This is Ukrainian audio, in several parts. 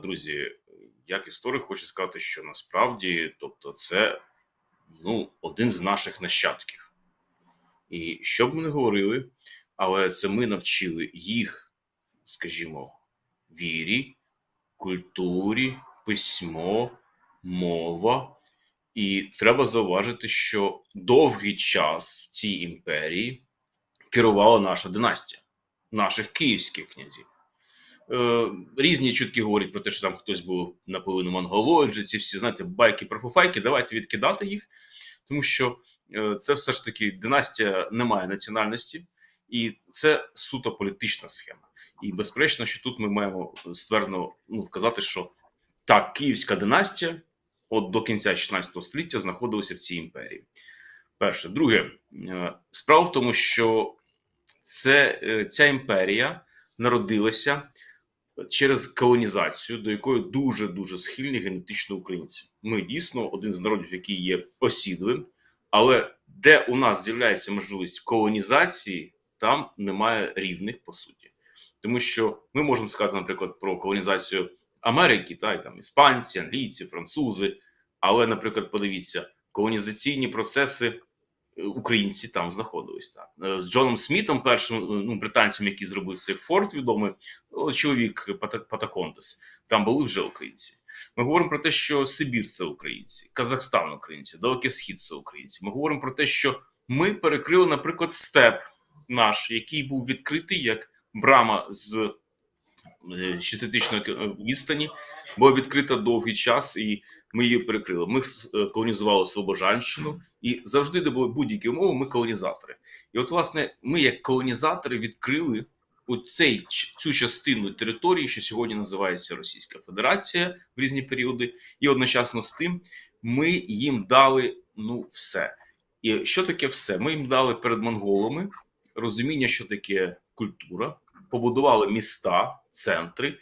друзі, як історик, хочу сказати, що насправді, тобто, це ну, один з наших нащадків. І що б ми не говорили, але це ми навчили їх, скажімо, вірі, культурі, письмо, мова. І треба зауважити, що довгий час в цій імперії керувала наша династія, наших київських князів. Е, Різні чутки говорять про те, що там хтось був наполовину монголоїд, ці всі знаєте, байки про фуфайки. Давайте відкидати їх, тому що е, це все ж таки династія не має національності, і це суто політична схема. І безперечно, що тут ми маємо ствердно ну, вказати, що так, київська династія от до кінця 16 століття знаходилася в цій імперії. Перше, друге, е, справа в тому, що це, ця імперія народилася через колонізацію, до якої дуже дуже схильні генетично українці. Ми дійсно один з народів, який є осідлим, але де у нас з'являється можливість колонізації, там немає рівних по суті, тому що ми можемо сказати, наприклад, про колонізацію Америки, та й там іспанці, англійці, французи. Але, наприклад, подивіться, колонізаційні процеси українці там знаходились так е, з Джоном Смітом, першим е, ну британцем, який зробив цей форт, відомий чоловік Патахонтес. Там були вже українці. Ми говоримо про те, що Сибір це українці, Казахстан українці, Далекий Схід це українці. Ми говоримо про те, що ми перекрили, наприклад, степ наш, який був відкритий як брама з шеститичної відстані, була відкрита довгий час, і ми її перекрили. Ми е, колонізували Слобожанщину, і завжди, де були будь-які умови, ми колонізатори. І от, власне, ми, як колонізатори, відкрили цей цю частину території, що сьогодні називається Російська Федерація в різні періоди, і одночасно з тим ми їм дали ну все. І що таке все? Ми їм дали перед монголами розуміння, що таке культура, побудували міста, центри,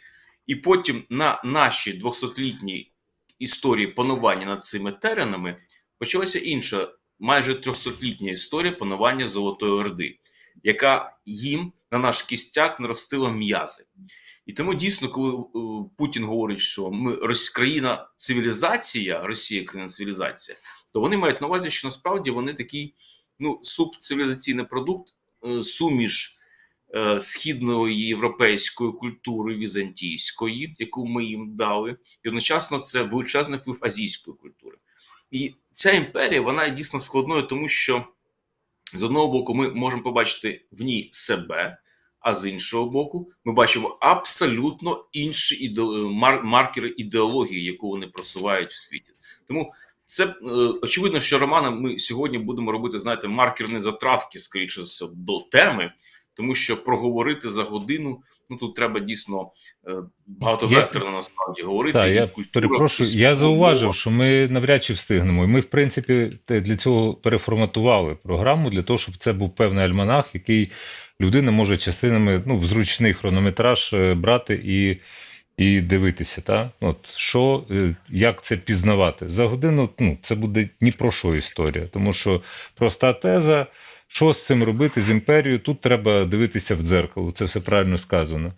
і потім на нашій 200-літній історії панування над цими теренами почалася інша, майже 300-літня історія панування Золотої Орди, яка їм на наш кістяк наростила м'язи. І тому дійсно, коли е, Путін говорить, що ми країна цивілізація, Росія країна цивілізація, то вони мають на увазі, що насправді вони такий ну, субцивілізаційний продукт, е, суміш східної європейської культури візантійської, яку ми їм дали, і одночасно це величезний вплив азійської культури. І ця імперія вона є дійсно складною, тому що з одного боку ми можемо побачити в ній себе, а з іншого боку, ми бачимо абсолютно інші іде... маркери ідеології, яку вони просувають в світі. Тому це е, очевидно, що Романа ми сьогодні будемо робити, знаєте, маркерні затравки, скоріше все, до теми тому що проговорити за годину. Ну тут треба дійсно е, багатовекторно насправді говорити. Так, я культура, перепрошую. Я зауважив, що ми навряд чи встигнемо. І ми, в принципі, для цього переформатували програму для того, щоб це був певний альманах, який людина може частинами ну, в зручний хронометраж е, брати і і дивитися. Та? От що, е, Як це пізнавати за годину? Ну це буде ні про що історія, тому що проста теза. Що з цим робити з імперією? Тут треба дивитися в дзеркало, це все правильно сказано.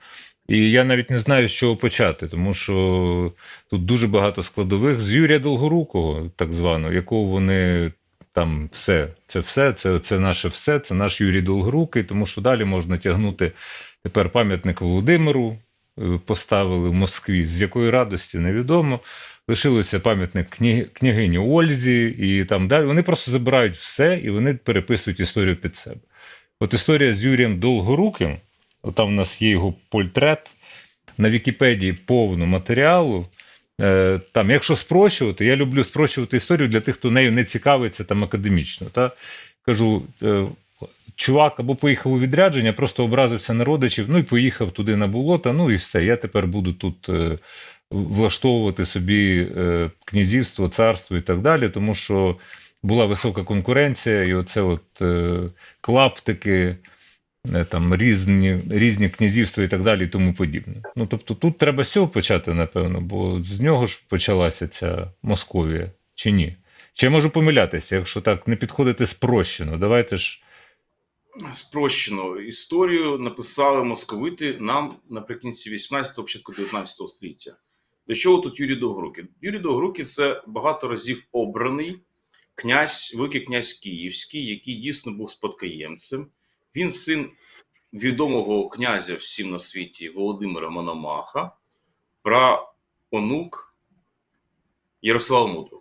І я навіть не знаю, з чого почати, тому що тут дуже багато складових з Юрія Долгорукого, так званого, якого вони там все, це все, це це наше все, це наш Юрій Долгорукий, тому що далі можна тягнути тепер пам'ятник Володимиру, поставили в Москві, з якої радості невідомо лишилося пам'ятник княгині Ользі і там далі. Вони просто забирають все і вони переписують історію під себе. От історія з Юрієм Долгоруким, там у нас є його портрет. На Вікіпедії повно матеріалу. Е, там, Якщо спрощувати, я люблю спрощувати історію для тих, хто нею не цікавиться там академічно. Та? Кажу, е, чувак або поїхав у відрядження, просто образився на родичів, ну і поїхав туди на болото, ну і все. Я тепер буду тут е, влаштовувати собі е, князівство, царство і так далі, тому що була висока конкуренція, і оце от е, клаптики, там різні різні князівства і так далі, і тому подібне. Ну тобто тут треба з цього почати, напевно, бо з нього ж почалася ця Московія, чи ні? Чи я можу помилятися, якщо так не підходити спрощено, давайте ж. Спрощено історію написали московити нам наприкінці 18-го, початку 19 століття. До чого тут Юрій Довгорукий? Юрій Довгорукий це багато разів обраний князь, великий князь Київський, який дійсно був спадкоємцем. Він син відомого князя всім на світі Володимира Мономаха, праонук Ярослава Мудрого.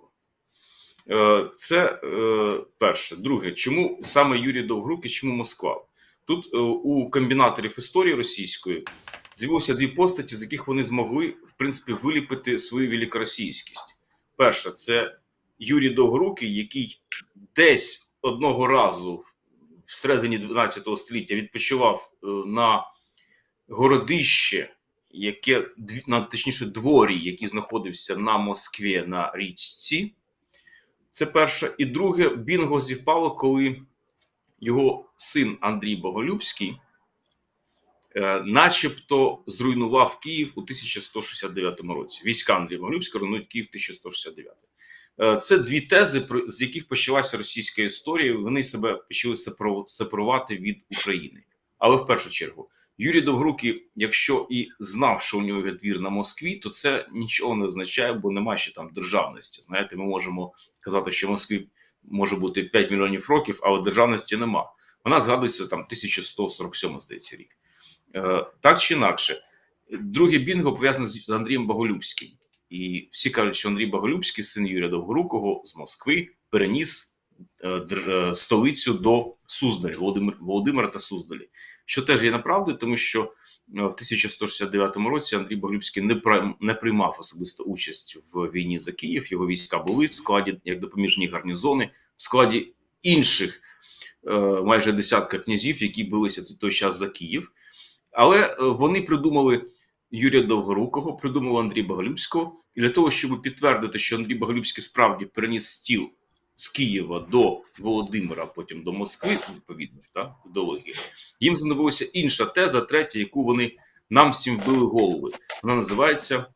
Е, Це е, перше. Друге, чому саме Юрій Довгорукий, чому Москва? Тут е, у комбінаторів історії російської з'явилося дві постаті, з яких вони змогли, в принципі, виліпити свою великоросійськість. Перша це Юрій Довгорукий, який десь одного разу в- всередині 12 століття відпочивав на городище, яке точніше дворі, який знаходився на Москві на річці. Це перше. І друге, Бінго зівпало, коли його син Андрій Боголюбський, е, начебто, зруйнував Київ у 1169 році. Війська Андрія Боголюбського руйнують Київ 1169. Е, Це дві тези, з яких почалася російська історія. Вони себе почали сепарувати від України. Але в першу чергу, Юрій Довгорукий, якщо і знав, що у нього є двір на Москві, то це нічого не означає, бо немає ще там державності. Знаєте, ми можемо казати, що Москві може бути 5 мільйонів років, але державності нема. Вона згадується там 1147, здається, рік. Е, так чи інакше, друге бінго пов'язане з Андрієм Боголюбським. І всі кажуть, що Андрій Боголюбський, син Юрія Довгорукого з Москви, переніс столицю до Суздалі, Володимир, Володимира та Суздалі. Що теж є неправдою, тому що е, в 1169 році Андрій Боголюбський не, не приймав особисто участь в війні за Київ. Його війська були в складі як допоміжні гарнізони, в складі інших е, майже десятка князів, які билися в той час за Київ. Але е, вони придумали Юрія Довгорукого, придумали Андрія Боголюбського. І для того, щоб підтвердити, що Андрій Боголюбський справді переніс стіл з Києва до Володимира, потім до Москви, відповідно ж, так, ідеологія, їм знадобилася інша теза, третя, яку вони нам всім вбили голови. Вона називається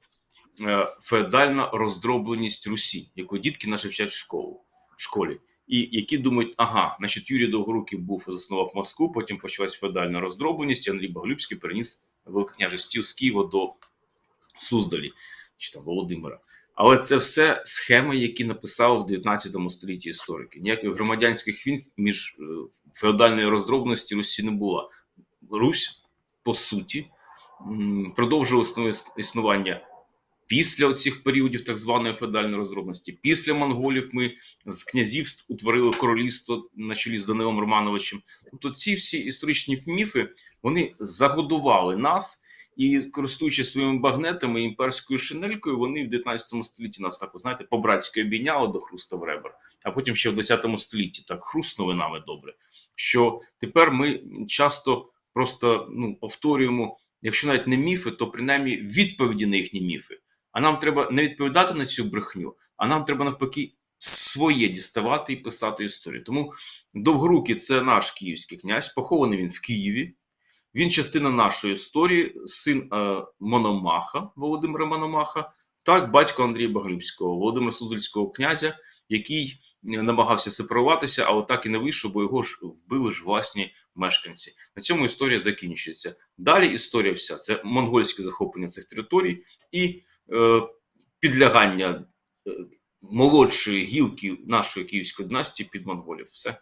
е, феодальна роздробленість Русі, яку дітки наші вчать в школу в школі. І які думають, ага, значить, Юрій Довгорукий був заснував Москву, потім почалась феодальна роздробленість, Андрій Боголюбський переніс Великокняжий стіл з Києва до Суздалі чи там Володимира. Але це все схеми, які написали в 19 столітті історики. Ніяких громадянських війн між е, феодальної роздробленості Русі не було. Русь, по суті, продовжувала існування після цих періодів так званої феодальної розробності. Після монголів ми з князівств утворили королівство на чолі з Данилом Романовичем. Тобто, ці всі історичні міфи вони загодували нас. І користуючись своїми багнетами імперською шинелькою, вони в 19 столітті нас так, знаєте, по-братськи обійняли до хруста в ребер, а потім ще в 20 столітті так хрустнули нами добре. Що тепер ми часто просто ну, повторюємо, якщо навіть не міфи, то принаймні відповіді на їхні міфи. А нам треба не відповідати на цю брехню, а нам треба навпаки своє діставати і писати історію. Тому Довгорукий це наш київський князь, похований він в Києві. Він частина нашої історії, син е, Мономаха Володимира Мономаха, так батько Андрія Боголюбського, Володимира Суздальського князя, який е, намагався сепаруватися, але так і не вийшов, бо його ж вбили ж власні мешканці. На цьому історія закінчується. Далі історія вся це монгольське захоплення цих територій і е, підлягання е, молодшої гілки нашої київської династії під монголів. Все.